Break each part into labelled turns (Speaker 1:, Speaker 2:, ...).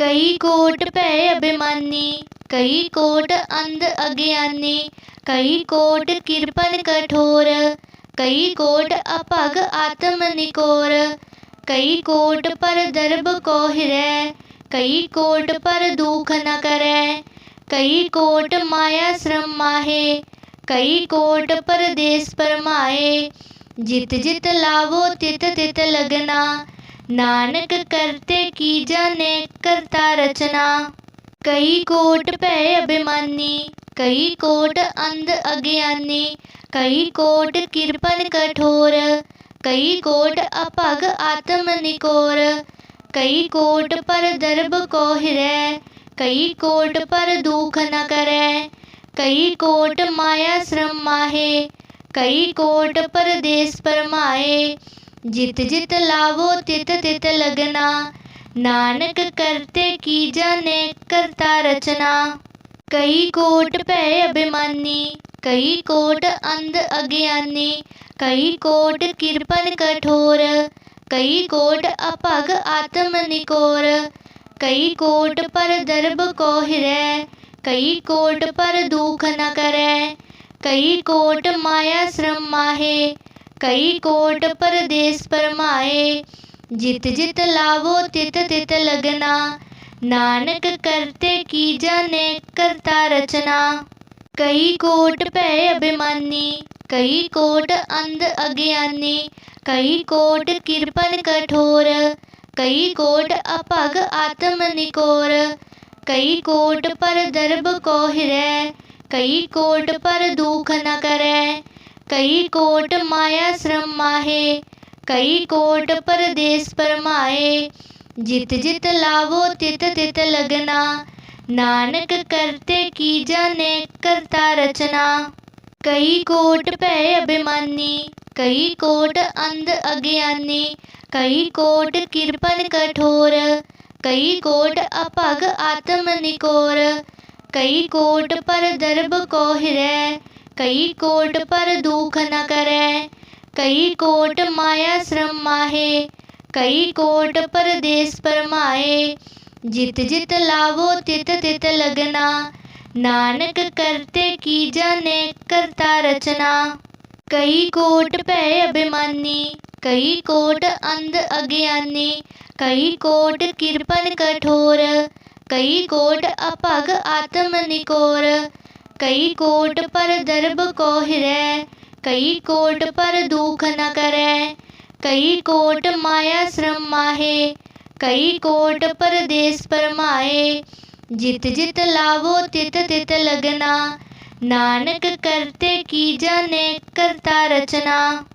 Speaker 1: कई कोट भय अभिमानी, कई कोट अंध अज्ञानी, कई कोट किरपन कठोर, कई कोट अपग आत्म निकोर, कई कोट पर दर्भ कोहरे, कई कोट पर दुख न करे, कई कोट माया श्रम माहे, कई कोट परदेश पर माए, जित जित लावो तित तित लगना नानक करते की जाने करता रचना। कई कोट भय अभिमानी, कई कोट अंध अज्ञानी, कई कोट किरपन कठोर, कई कोट अपग आत्म निकोर, कई कोट पर दर्भ को हृदय कई कोट पर दुख न करे, कई कोट माया श्रम माहे, कई कोट पर देश परमाए जित जित लावो, तित तित लगना। नानक करते की जाने, करता रचना। कई कोट पे अभिमानी, कई कोट अंध अज्ञानी। कई कोट कृपन कठोर, कई कोट अपग आत्म निकोर। कई कोट पर दर्भ को हिरे कई कोट पर दुख न करे कई कोट माया श्रम माहे कई कोट परदेश परमाए, जित जित लावो तित तित लगना। नानक करते की जाने करता रचना। कई कोट भय अभिमानी, कई कोट अंध अज्ञानी। कई कोट कृपन कठोर, कई कोट अपग आत्म निकोर। कई कोट पर दर्भ को हिरे कई कोट पर दुख न करे कई कोट माया श्रम माहे, कई कोट परदेश परमाए जित जित लावो तित तित लगना, नानक करते की जाने करता रचना। कई कोट भय अभिमानी, कई कोट अंध अज्ञानी, कई कोट कृपण कठोर, कई कोट अपग आत्म निकोर, कई कोट पर दर्भ को हिरय कई कोट पर दुख न करे, कई कोट माया श्रम माहे, कई कोट परदेश पर माए। जित जित लावो तित तित लगना, नानक करते की जाने करता रचना। कई कोट पै अभिमानी, कई कोट अंध अज्ञानी, कई कोट किरपन कठोर, कई कोट अपग आत्म निकोर। कई कोट पर दर्ब को हिरे कई कोट पर दुख न करे कई कोट माया श्रम माहे, कई कोट पर देश पर माए। जित जित लावो तित तित लगना, नानक करते की जाने करता रचना।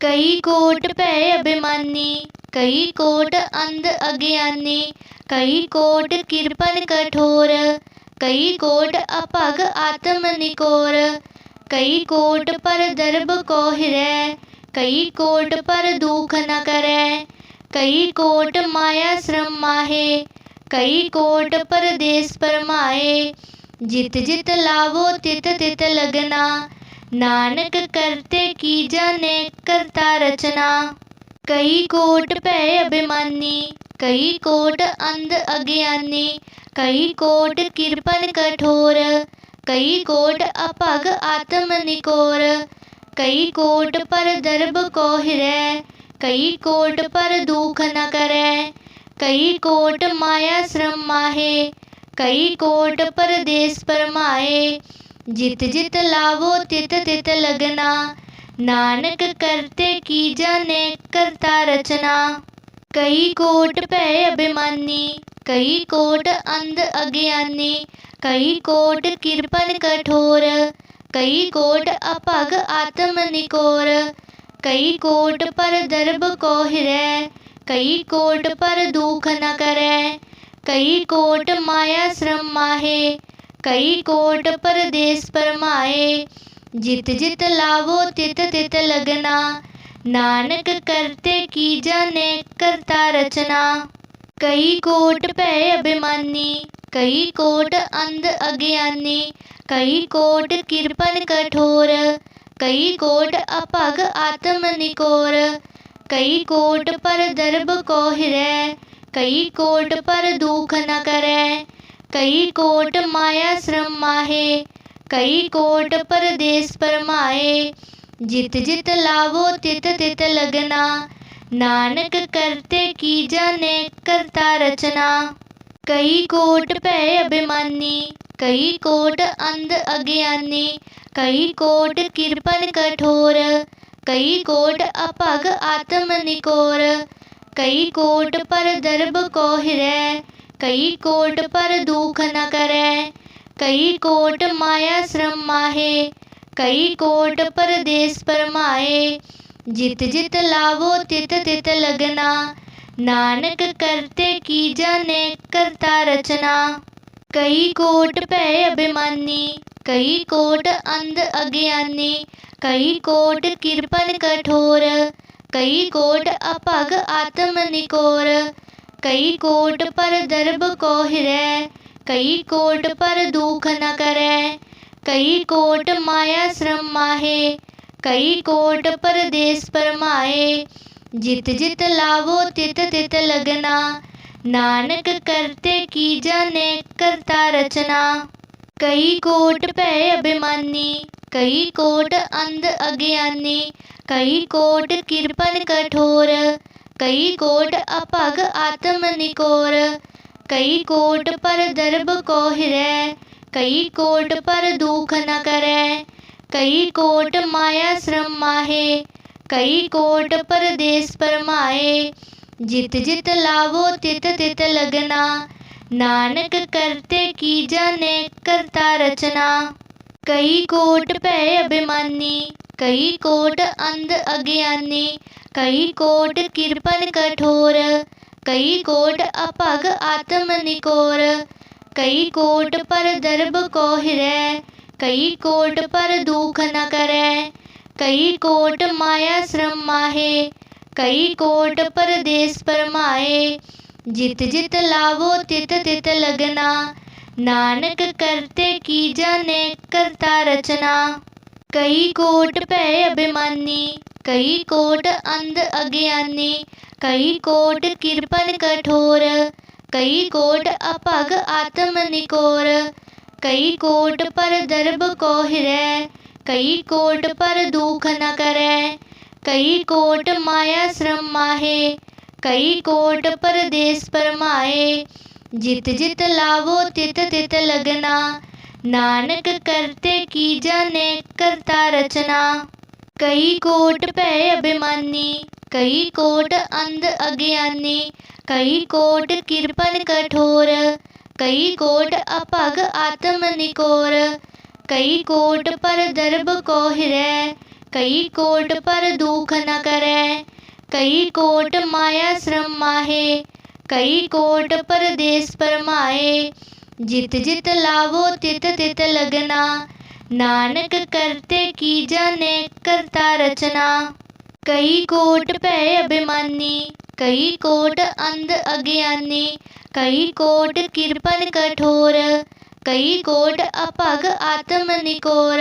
Speaker 1: कई कोट पै अभिमानी, कई कोट अंध अज्ञानी, कई कोट कृपण कठोर कई कोट अपग आत्म निकोर, कई कोट पर दर्ब को हिरे कई कोट पर दुख न करे, कई कोट माया श्रम माहे, कई कोट परदेश पर माए। जित जित लावो तित तित लगना, नानक करते की जाने करता रचना। कई कोट पे अभिमानी कई कोट अंध अज्ञानी, कई कोट किरपन कठोर, कई कोट अपग आत्म निकोर, कई कोट पर दर्भ कोहिर, कई कोट पर दुख न करे, कई कोट माया श्रम माहे, कई कोट पर देश पर माए। जित जित लावो तित तित लगना, नानक करते की जाने करता रचना। कई कोट भय अभिमानी, कई कोट अंध अज्ञानी, कई कोट किरपन कठोर, कई कोट अपग आत्म निकोर, कई कोट पर दर्भ को कई कोट पर दुख न करे, कई कोट माया श्रम माहे, कई कोट पर देस परमाए जित जित लावो तित तित लगना नानक करते की जाने करता रचना। कई कोट भय अभिमानी, कई कोट अंध अज्ञानी, कई कोट किरपन कठोर, कई कोट अपग आत्म निकोर, कई कोट पर दर्भ को कई कोट पर दुख न करे, कई कोट माया श्रम माहे, कई कोट परदेश पर माए जित जित लावो, तित तित लगना। नानक करते की जाने, करता रचना। कई कोट पै अभिमानी, कई कोट अंध अज्ञानी। कई कोट कृपन कठोर, कई कोट अपग आत्म निकोर। कई कोट पर दर्भ को हिरै कई कोट पर दुख न करे। कई कोट माया श्रम माहे कई कोट पर परदेश परमाए। जित जित लावो तित तित लगना। नानक करते की जाने करता रचना। कई कोट पै अभिमानी, कई कोट अंध अज्ञानी। कई कोट कृपन कठोर, कई कोट अपग आत्म निकोर। कई कोट पर दर्भ को हिरै कई कोट पर दुख न करे कई कोट माया श्रम माहे, कई कोट परदेश परमाए जित जित लावो तित तित लगना, नानक करते की जाने करता रचना। कई कोट पै अभिमानी, कई कोट अंध अज्ञानी, कई कोट कृपन कठोर, कई कोट अपग आत्म निकोर। कई कोट पर दर्भ को हिरै कई कोट पर दुख न करे, कई कोट माया श्रम माहे, कई कोट पर परदेश परमाए जित जित लावो तित तित लगना, नानक करते की जाने करता रचना। कई कोट पै अभिमानी, कई कोट अंध अज्ञानी, कई कोट कृपन कठोर, कई कोट अपग आत्म निकोर। कई कोट पर दर्भ को हिरै कई कोट पर दुख न करे, कई कोट माया श्रम माहे, कई कोट पर देश पर परमाए जित जित लावो तित तित लगना, नानक करते की जाने करता रचना। कई कोट पै अभिमानी, कई कोट अंध अज्ञानी, कई कोट कृपन कठोर कई कोट अपग आत्म निकोर, कई कोट पर दर्भ को हिरै कई कोट पर दुख न करे, कई कोट माया श्रम माहे, कई कोट पर परदेश परमाए जित जित लावो तित तित लगना, नानक करते की जाने करता रचना। कई कोट पै अभिमानी कई कोट अंध अज्ञानी, कई कोट कृपन कठोर, कई कोट अपग आत्म निकोर, कई कोट पर दर्भ को हिरै कई कोट पर दुख न करे, कई कोट माया श्रम माहे, कई कोट पर परदेश परमाए जित जित लावो तित तित लगना, नानक करते की जाने करता रचना। कई कोट पै अभिमानी, कई कोट अंध अज्ञानी, कई कोट कृपन कठोर, कई कोट अपग आत्म निकोर,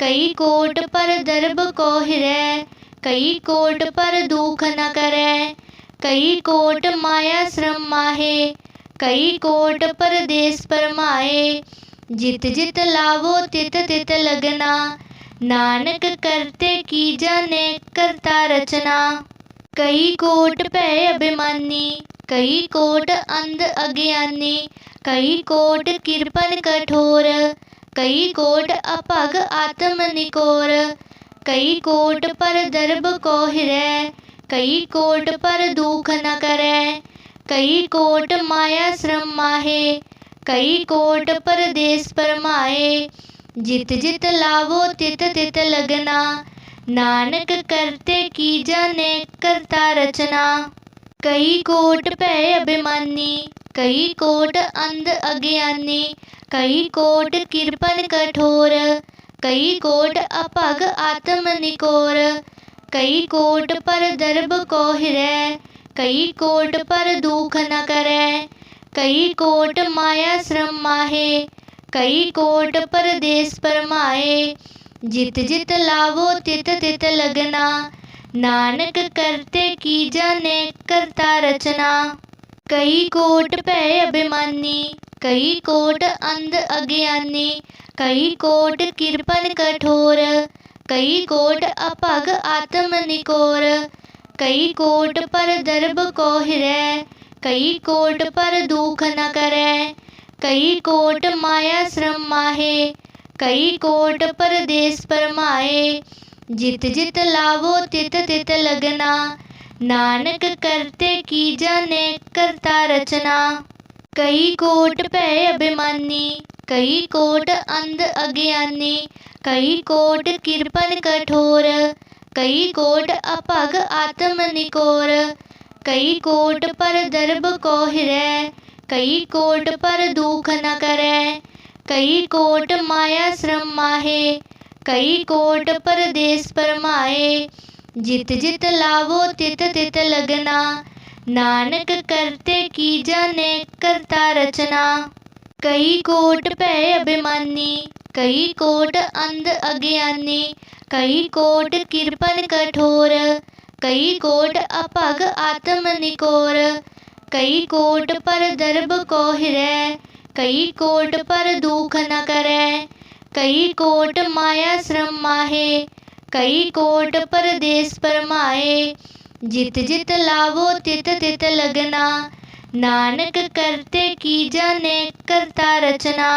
Speaker 1: कई कोट पर दर्भ को हिरै कई कोट पर दुख न करे, कई कोट माया श्रम माहे, कई कोट पर परदेश परमाए जित जित लावो तित तित लगना नानक करते की जाने करता रचना। कई कोट पै अभिमानी, कई कोट अंध अज्ञानी, कई कोट कृपन कठोर, कई कोट अपग आत्म निकोर, कई कोट पर दर्भ को हिरै कई कोट पर दुख न करे, कई कोट माया श्रम माहे, कई कोट पर परदेश परमाए जित जित लावो तित तित लगना। नानक करते की जाने करता रचना। कई कोट पै अभिमानी, कई कोट अंध अज्ञानी, कई कोट कृपन कठोर, कई कोट अपग आत्म निकोर। कई कोट पर दर्भ को हिरै कई कोट पर दुख न करे। कई कोट माया श्रम माहे कई कोट परदेश परमाए, जित जित लावो तित तित लगना। नानक करते की जाने करता रचना। कई कोट पै अभिमानी, कई कोट अंध अज्ञानी। कई कोट किरपन कठोर, कई कोट अपग आत्म निकोर। कई कोट पर दर्ब को हिरै कई कोट पर दुख न करे कई कोट माया श्रम माहे, कई कोट पर देश परमाए जित जित लावो तित तित लगना, नानक करते की जाने करता रचना। कई कोट पै अभिमानी, कई कोट अंध अज्ञानी, कई कोट किरपन कठोर, कई कोट अपग आत्म निकोर। कई कोट पर दर्भ को हिरै कई कोट पर दुख न करे, कई कोट माया श्रम माहे, कई कोट पर देश परमाए जित जित लावो तित तित लगना, नानक करते की जाने करता रचना। कई कोट पै अभिमानी, कई कोट अंध अज्ञानी, कई कोट किरपन कठोर, कई कोट अपग आत्म निकोर। कई कोट पर दर्ब को हिरै कई कोट पर दुख न करे, कई कोट माया श्रम माहे, कई कोट पर देश परमाए जित जित लावो तित तित लगना, नानक करते की जाने करता रचना।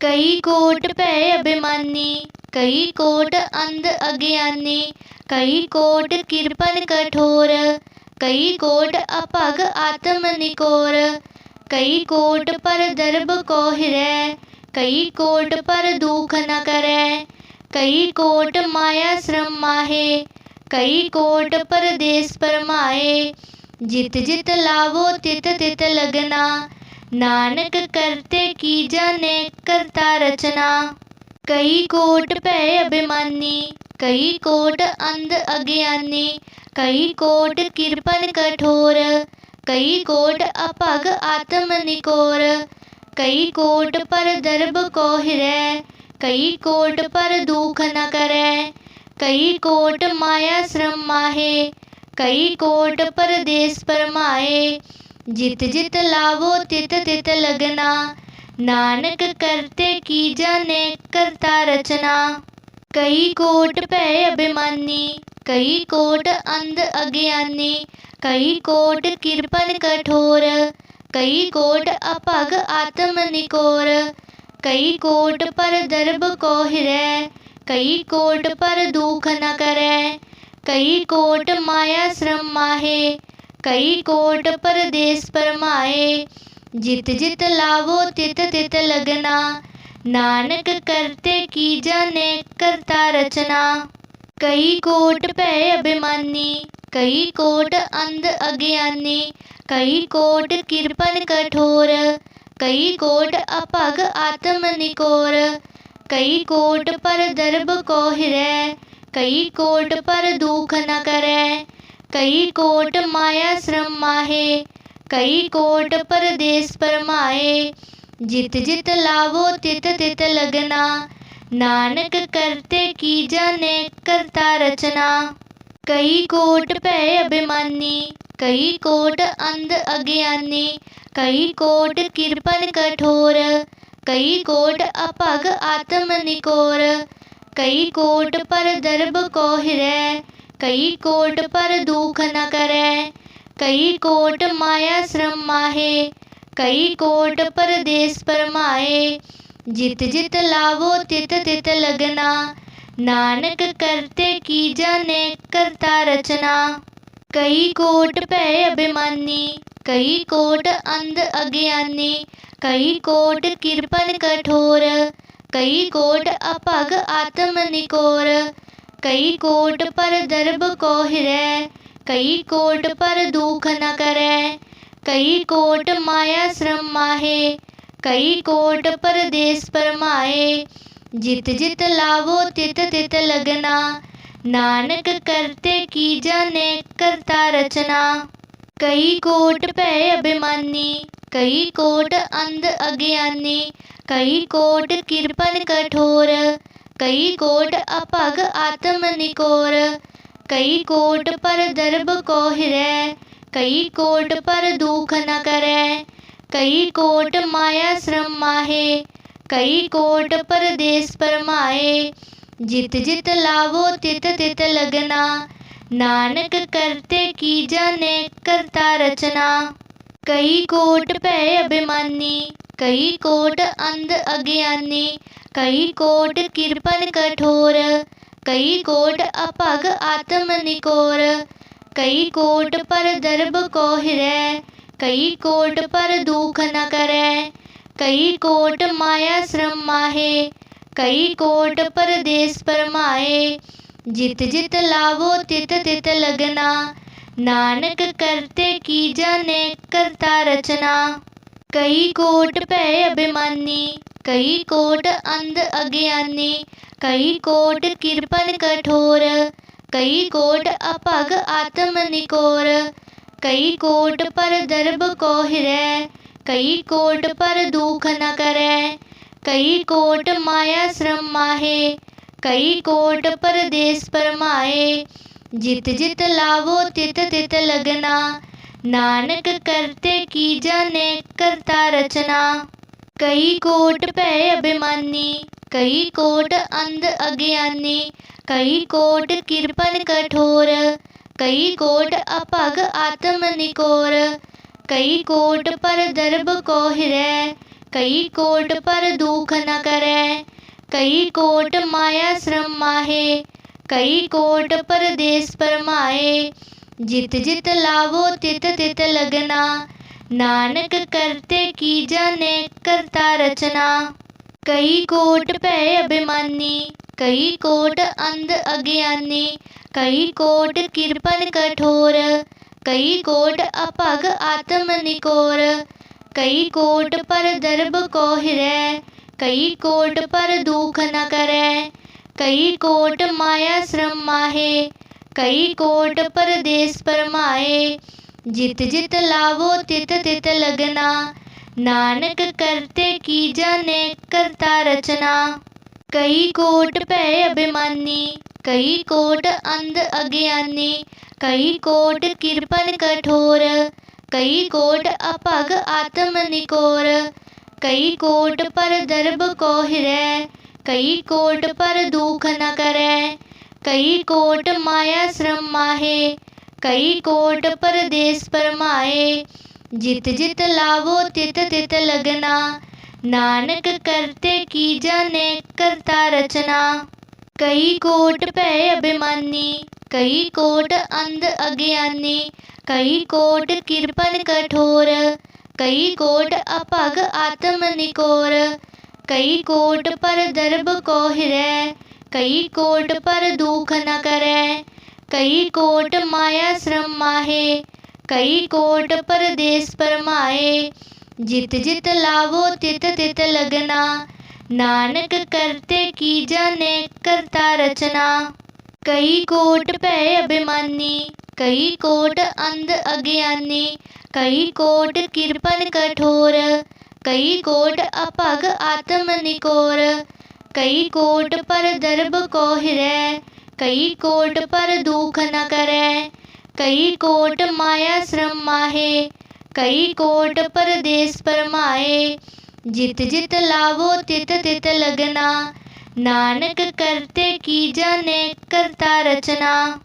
Speaker 1: कई कोट पै अभिमानी, कई कोट अंध अज्ञानी, कई कोट किरपन कठोर कई कोट अपग आत्म निकोर, कई कोट पर दर्ब को हिरै कई कोट पर दुख न करे, कई कोट माया श्रम माहे, कई कोट पर देश परमाए जित जित लावो तित तित लगना, नानक करते की जाने करता रचना। कई कोट पै अभिमानी कई कोट अंध अज्ञानी, कई कोट किरपन कठोर, कई कोट अपग आत्म निकोर, कई कोट पर दर्ब को कई कोट पर दुख न करे, कई कोट माया श्रम माहे, कई कोट पर देश परमाए जित जित लावो तित तित लगना, नानक करते की जाने करता रचना। कई कोट पै अभिमानी, कई कोट अंध अज्ञानी, कई कोट किरपन कठोर, कई कोट अपग आत्म निकोर, कई कोट पर दर्भ को हिरै कई कोट पर दुख न करे, कई कोट माया श्रम माहे, कई कोट पर देश परमाए जित जित लावो तित तित लगना नानक करते की जाने करता रचना। कई कोट पै अभिमानी, कई कोट अंध अज्ञानी, कई कोट किरपन कठोर, कई कोट अपग आत्म निकोर। कई कोट पर दर्ब को हिरै कई कोट पर दुख न करे कई कोट माया श्रम माहे, कई कोट पर देश परमाए जित जित लावो तित तित लगना। नानक करते की जाने करता रचना। कई कोट पै अभिमानी, कई कोट अंध अज्ञानी, कई कोट किरपन कठोर, कई कोट अपग आत्म निकोर। कई कोट पर दर्ब को हिरै कई कोट पर दुख न करे कई कोट माया श्रम माहे कई कोट पर देश परमाए। जित जित लावो तित तित लगना। नानक करते की जाने करता रचना। कई कोट पै अभिमानी, कई कोट अंध अज्ञानी। कई कोट किरपन कठोर, कई कोट अपग आत्म निकोर। कई कोट पर दर्ब को हिरै कई कोट पर दुख न करे कई कोट माया श्रम माहे, कई कोट पर देश परमाए जित जित लावो तित तित लगना, नानक करते की जाने करता रचना। कई कोट पै अभिमानी, कई कोट अंध अज्ञानी, कई कोट किरपन कठोर, कई कोट अपग आत्म निकोर। कई कोट पर दर्ब को हिरै कई कोट पर दुख न करे, कई कोट माया श्रम माहे, कई कोट पर परदेश परमाए जित जित लावो तित तित लगना, नानक करते की जाने करता रचना। कई कोट पै अभिमानी, कई कोट अंध अज्ञानी, कई कोट कृपन कठोर, कई कोट अपग आत्म निकोर। कई कोट पर दर्भ को हिरै कई कोट पर दुख न करे, कई कोट माया श्रम माहे, कई कोट परदेश परमाए जित जित लावो तित तित लगना, नानक करते की जाने करता रचना। कई कोट पै अभिमानी, कई कोट अंध अज्ञानी, कई कोट कृपन कठोर कई कोट अपग आत्म निकोर, कई कोट पर दर्भ को हिरै कई कोट पर दुख न करे, कई कोट माया श्रम माहे, कई कोट परदेश परमाए जित जित लावो तित तित लगना, नानक करते की जाने करता रचना। कई कोट पै अभिमानी, कई कोट अंध अज्ञानी कई कोट कृपन कठोर, कई कोट अपग आत्म निकोर, कई कोट पर दर्भ को कई कोट पर दुख न करे, कई कोट माया श्रम माहे, कई कोट पर परदेश परमाए जित जित लावो तित तित लगना, नानक करते की जाने करता रचना। कई कोट पै अभिमानी कई कोट अंध अज्ञानी कई कोट कृपन कठोर कई कोट अपग आत्म निकोर कई कोट पर दर्भ को हिरै कई कोट पर दुख न करे कई कोट माया श्रम माहे कई कोट पर परदेश परमाए जित जित लावो तित तित लगना नानक करते की जाने करता रचना कई कोट पै अभिमानी, कई कोट अंध अज्ञानी, कई कोट कृपन कठोर, कई कोट अपग आत्म निकोर, कई कोट पर दर्भ को हिरै कई कोट पर दुख न करे, कई कोट माया श्रम माहे, कई कोट परदेश परमाए जित जित लावो तित तित लगना नानक करते की जाने करता रचना। कई कोट पै अभिमानी, कई कोट अंध अज्ञानी, कई कोट कृपन कठोर, कई कोट अपग आत्म निकोर, कई कोट पर दर्भ को हिरै कई कोट पर दुख न करे कई कोट माया श्रम माहे, कई कोट पर परदेश परमाए जित जित लावो तित तित लगना। नानक करते की जाने करता रचना। कई कोट पै अभिमानी, कई कोट अंध अज्ञानी। कई कोट कृपन कठोर, कई कोट अपग आत्म निकोर। कई कोट पर दर्भ को हिरै कई कोट पर दुख न करे। कई कोट माया श्रम माहे कई कोट पर परदेश परमाए, जित जित लावो तित तित लगना। नानक करते की जाने करता रचना।